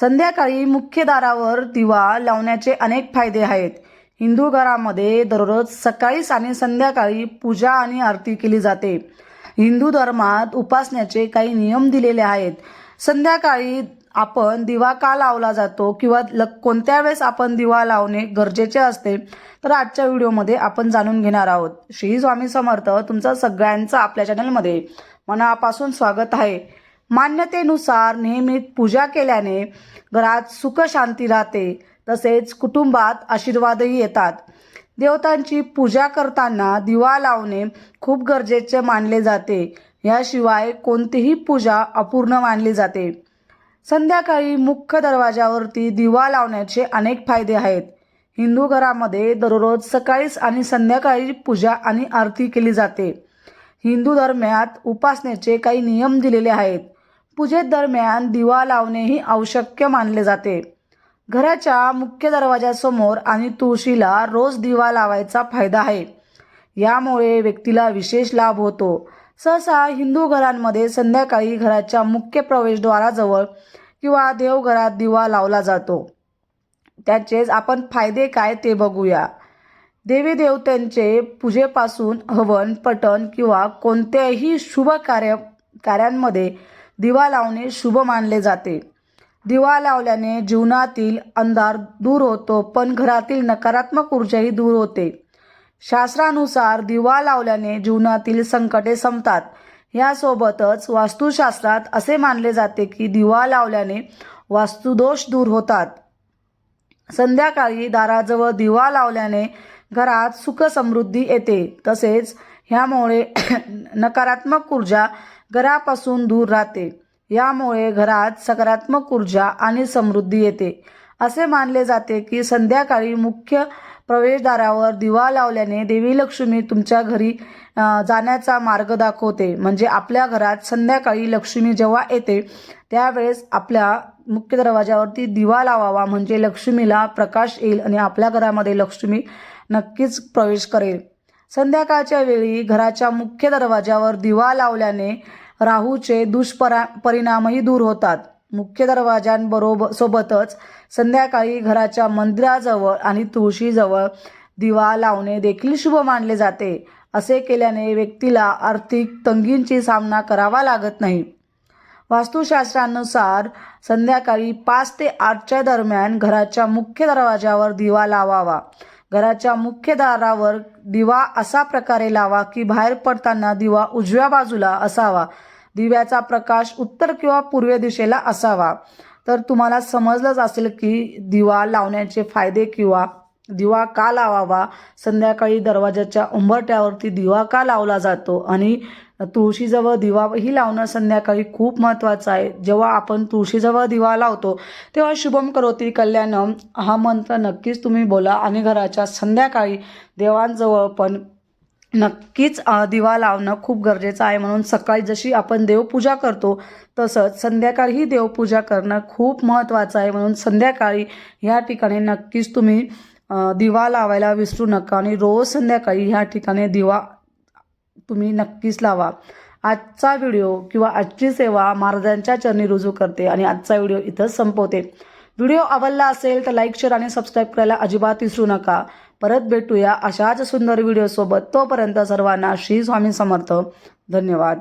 संध्याकाळी मुख्य दारावर दिवा लावण्याचे अनेक फायदे आहेत. हिंदू घरामध्ये दररोज सकाळीच आणि संध्याकाळी पूजा आणि आरती केली जाते. हिंदू धर्मात उपासण्याचे काही नियम दिलेले आहेत. संध्याकाळी आपण दिवा का लावला जातो किंवा ल कोणत्या वेळेस आपण दिवा लावणे गरजेचे असते तर आजच्या व्हिडिओमध्ये आपण जाणून घेणार आहोत. श्री स्वामी समर्थ तुमचं सगळ्यांचं आपल्या चॅनलमध्ये मनापासून स्वागत आहे. मान्यतेनुसार नेहमी पूजा केल्याने घरात सुखशांती राहते तसेच कुटुंबात आशीर्वादही येतात. देवतांची पूजा करताना दिवा लावणे खूप गरजेचे मानले जाते. याशिवाय कोणतीही पूजा अपूर्ण मानली जाते. संध्याकाळी मुख्य दरवाजावरती दिवा लावण्याचे अनेक फायदे आहेत. हिंदू घरामध्ये दररोज सकाळीच आणि संध्याकाळी पूजा आणि आरती केली जाते. हिंदू धर्मात उपासनेचे काही नियम दिलेले आहेत. पूजेदरम्यान दिवा लावणेही आवश्यक मानले जाते. घराच्या मुख्य दरवाजासमोर आणि तुळशीला रोज दिवा लावायचा फायदा आहे. यामुळे व्यक्तीला विशेष लाभ होतो. सहसा हिंदू घरांमध्ये संध्याकाळी घराच्या मुख्य प्रवेशद्वाराजवळ किंवा देवघरात दिवा लावला जातो. त्याचेच आपण फायदे काय ते बघूया. देवी देवतांचे पूजेपासून हवन पठण किंवा कोणत्याही शुभ कार्य कार्यांमध्ये दिवा लावणे शुभ मानले जाते. दिवा लावल्याने जीवनातील अंधार दूर होतो पण घरातील नकारात्मक ऊर्जाही दूर होते. शास्त्रानुसार दिवा लावल्याने जीवनातील संकटे संपतात. यासोबतच वास्तुशास्त्रात असे मानले जाते की दिवा लावल्याने वास्तुदोष दूर होतात. संध्याकाळी दाराजवळ दिवा लावल्याने घरात सुख समृद्धी येते. तसेच ह्यामुळे नकारात्मक ऊर्जा घरापासून दूर राहते. यामुळे घरात सकारात्मक ऊर्जा आणि समृद्धी येते. असे मानले जाते की संध्याकाळी मुख्य प्रवेशद्वारावर दिवा लावल्याने देवी लक्ष्मी तुमच्या घरी जाण्याचा मार्ग दाखवते. म्हणजे आपल्या घरात संध्याकाळी लक्ष्मी जेव्हा येते त्यावेळेस आपल्या मुख्य दरवाजावरती दिवा लावावा. म्हणजे लक्ष्मीला प्रकाश येईल आणि आपल्या घरामध्ये लक्ष्मी नक्कीच प्रवेश करेल. संध्याकाळच्या वेळी घराच्या मुख्य दरवाजावर दिवा लावल्याने राहूचे दुष्परा परिणामही दूर होतात. मुख्य दरवाजांबरोबर सोबतच संध्याकाळी घराच्या मंदिराजवळ आणि तुळशीजवळ दिवा लावणे देखील शुभ मानले जाते. असे केल्याने व्यक्तीला आर्थिक तंगींची सामना करावा लागत नाही. वास्तुशास्त्रानुसार संध्याकाळी पाच ते आठच्या दरम्यान घराच्या मुख्य दरवाजावर दिवा लावावा. घराच्या मुख्य दारावर दिवा असा प्रकारे लावा की बाहेर पडताना दिवा उजव्या बाजूला असावा. दिव्याचा प्रकाश उत्तर किंवा पूर्व दिशेला असावा. तर तुम्हाला समजलंच असेल की दिवा लावण्याचे फायदे किंवा दिवा का लावावा? संध्याकाळी दरवाजाच्या उंबरट्यावरती दिवा का लावला जातो? आणि तुळशीजवळ दिवाही लावणं संध्याकाळी खूप महत्त्वाचं आहे. जेव्हा आपण तुळशीजवळ दिवा लावतो तेव्हा शुभम करोती कल्याणम हा मंत्र नक्कीच तुम्ही बोला आणि घराच्या संध्याकाळी देवांजवळ पण नक्कीच दिवा लावणं खूप गरजेचं आहे. म्हणून सकाळी जशी आपण देवपूजा करतो तसंच संध्याकाळीही देवपूजा करणं खूप महत्त्वाचं आहे. म्हणून संध्याकाळी ह्या ठिकाणी नक्कीच तुम्ही दिवा लावायला विसरू नका आणि रोज संध्याकाळी ह्या ठिकाणी दिवा तुम्ही नक्कीच लावा. आजचा व्हिडिओ किंवा आजची सेवा महाराजांच्या चरणी रुजू करते आणि आजचा व्हिडिओ इथंच संपवते. व्हिडिओ आवडला असेल तर लाईक शेअर आणि सबस्क्राईब करायला अजिबात विसरू नका. परत भेटूया अशाच सुंदर व्हिडिओसोबत. तोपर्यंत सर्वांना श्री स्वामी समर्थ. धन्यवाद.